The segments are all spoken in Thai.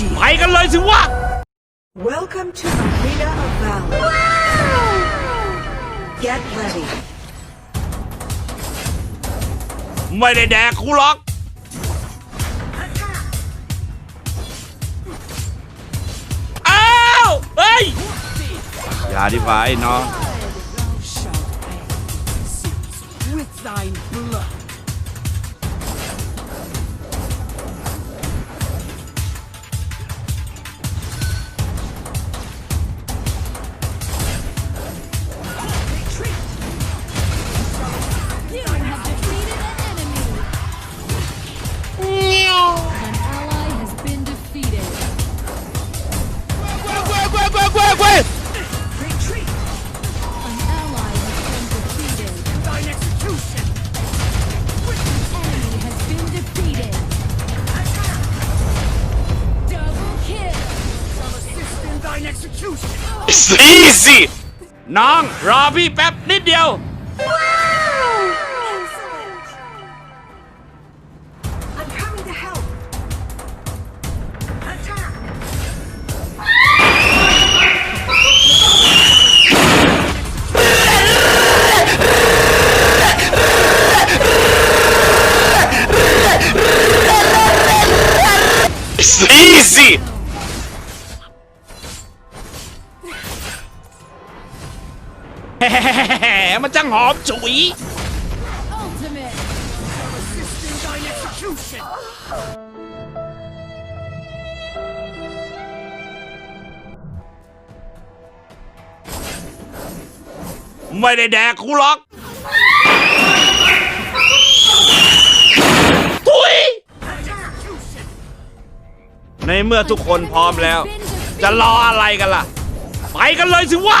shield. ไปกันเลยสิวะ Welcome to Arena of Valor. Get ready. ไม่ได้แดกกูหรอก อ้าว เฮ้ย อย่าดิฟ้าไอ้น้อง shalt pay sins with thine blood. สีสิน้อง รอพี่แป๊บนิดเดียว มมันจังหอมฉุยไม่ได้แดกกูหรอกทุยในเมื่อทุกคนพร้อมแล้ว จะรออะไรกันล่ะ ไปกันเลยสิวะ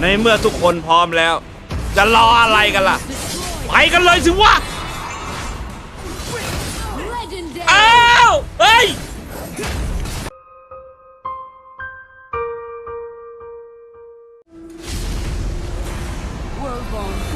ในเมื่อทุกคนพร้อมแล้ว จะรออะไรกันล่ะ ไปกันเลยสิวะ legendary. อ้าวเฮ้ย Well gone,